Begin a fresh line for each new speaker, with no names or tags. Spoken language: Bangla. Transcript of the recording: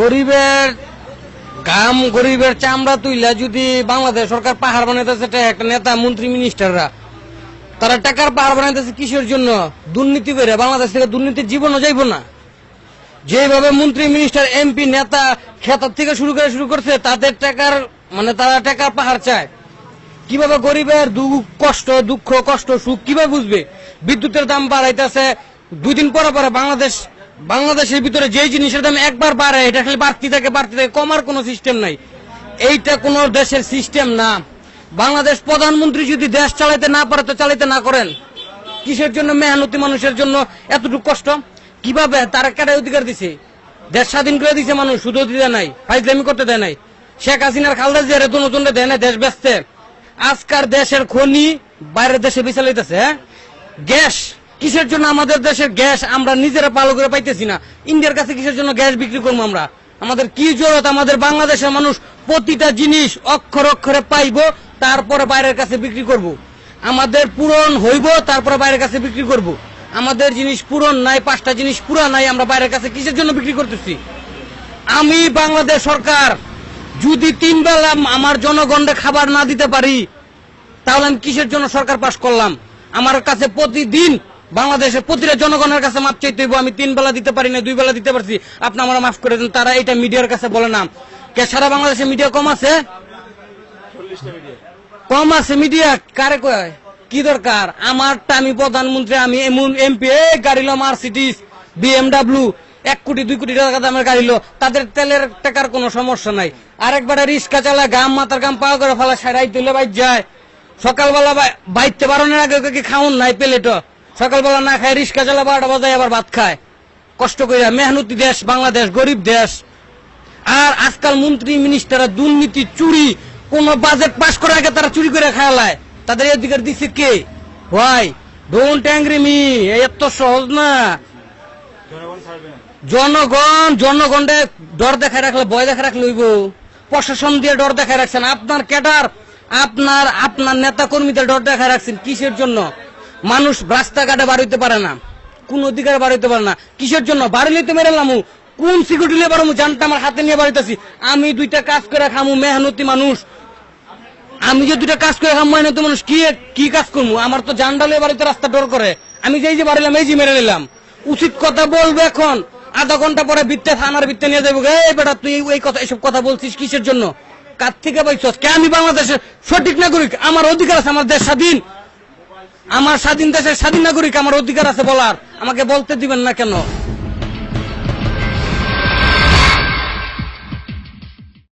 গরিবের গাম, গরিবের চামড়া তুইলা যদি বাংলাদেশ সরকার পাহাড় বানাইতেছে একটা নেতা, মন্ত্রী মিনিস্টাররা তারা টাকার পাহাড় বানাইতেছে কিসের জন্য? দুর্নীতি করে, বাংলাদেশ থেকে দুর্নীতির জীবনও যাইব না। যেভাবে মন্ত্রী মিনিস্টার এমপি নেতা খেতার থেকে শুরু করে শুরু করছে, তাদের টাকার মানে তারা টাকার পাহাড় চায়। কীভাবে গরিবের কষ্ট, দুঃখ, কষ্ট, সুখ কীভাবে বুঝবে? বিদ্যুতের দাম বাড়াইতেছে, দুই দিন পরে পরে বাংলাদেশ বাংলাদেশের ভিতরে যে জিনিসের দাম একবার বাড়ে, এটা খালি বাড়তি থাকে বাড়তি থাকে কমার কোনো সিস্টেম নাই। এইটা কোন দেশের সিস্টেম না। বাংলাদেশ প্রধানমন্ত্রী যদি দেশ চালাইতে না পারে, তো চালাইতে না করেন। কিসের জন্য মেহনতি মানুষের জন্য এতটুকু কষ্ট? কীভাবে? তারা কেটে অধিকার দিছে? দেশ স্বাধীন করে দিছে মানুষ, শুধু দিতে নাই, ফাইজলামি করতে দেয় নাই। শেখ হাসিনার খালদা জিয়ার এত নতুন দেয় না দেশ ব্যস্তে আজকার দেশের খনি বাইরের দেশে বিচালিতেছে হ্যাঁ? গ্যাস কিসের জন্য আমাদের দেশের গ্যাস আমরা নিজেরা পালো করে পাইতেছি না? ইন্ডিয়ার কাছে কিসের জন্য গ্যাস বিক্রি করব আমরা? আমাদের কি জরুরত? আমাদের বাংলাদেশের মানুষ প্রতিটা জিনিস অক্ষর অক্ষরে পাইবো, তারপরে বাইরের কাছে বিক্রি করব। আমাদের পূরণ হইব, তারপরে বাইরের কাছে বিক্রি করব। আমাদের জিনিস পূরণ নাই, পাঁচটা জিনিস পুরা নাই, আমরা বাইরের কাছে কিসের জন্য বিক্রি করতেছি? আমি বাংলাদেশ সরকার, যদি তিন বেলা আমার জনগণকে খাবার না দিতে পারি, তাহলে আমি কিসের জন্য সরকার পাশ করলাম? আমার কাছে প্রতিদিন বাংলাদেশের প্রতিটা জনগণের কাছে মাপ চাইতে হইব আমি তিন বেলা দিতে পারি না দুই বেলা দিতে পারছি। আপনি আমার মাফ করে দেন তারা এটা মিডিয়ার কাছে বলে না। কে সারা বাংলাদেশে মিডিয়া কম আছে? কম আছে মিডিয়া? কারে কয়? কি দরকার? আমারটা আমি প্রধানমন্ত্রী আমি এমন এমপি গাড়ি লো মার্সিডিস বিএমডাব্লিউ এক কোটি দুই কোটি টাকা দামের গাড়ি লো তাদের তেলের টাকার কোনো সমস্যা নাই। আরেকবারে রিক্সা চালায় গাম মাথার গাম পাওয়া করে ফেলা সারাই তুলে বাইর যায়। সকালবেলা বাই- বাইতে বারণের আগে কি খাওন নাই পেলেটো সকালবেলা না খায়, রিক্সা চালা বারোটা বাজায়, আবার ভাত খায়। কষ্ট করে মেহনতি দেশ, বাংলাদেশ গরিব দেশ। আর আজকাল মন্ত্রী, মিনিস্টাররা দুর্নীতি, চুরি, কোন বাজেট পাস করার আগে তারা চুরি করে খাওয়ালায় তাদের অধিকার দিচ্ছে কে? ভাই ডোন্ট অ্যাংরি মি এত সহজ না। জনগণ জনগণে ডর দেখায় রাখলে, ভয় দেখায় রাখলে হইব। প্রশাসন দিয়ে ডর দেখায় রাখছেন। আপনার ক্যাডার, আপনার আপনার নেতা কর্মীদের ডর দেখায় রাখছেন কিসের জন্য? মানুষ রাস্তাঘাটে বার হইতে পারে না, কোন অধিকার বার হইতে পারে না। কিসের জন্য? বাড়ি লইতে মেরেলাম কোন সিকিউরিটি নিয়ে পারব জানটা আমার হাতে নিয়ে বাড়িতেছি আমি দুইটা কাজ করে খামু, মেহনতি মানুষ। আমি যে দুইটা কাজ করে খামু, মেহনতি মানুষ, কি কি কাজ করব আমার তো জানডালে বাড়িতে রাস্তা ডর করে। আমি যেই যে বাড়িলাম, এই যে মেরে নিলাম। উচিত কথা বলব এখন। আধা ঘণ্টা পরে বিত্তে থানার বিত্তে নিয়ে যাব এই বেটা, তুই এই কথা এসব কথা বলছিস কিসের জন্য? কার থেকে পাইছস কে আমি বাংলাদেশের সঠিক নাগরিক? আমার অধিকার আছে, আমার দেশ স্বাধীন। আমার স্বাধীন দেশের স্বাধীন নাগরিক আমার অধিকার আছে বলার। আমাকে বলতে দিবেন না কেন?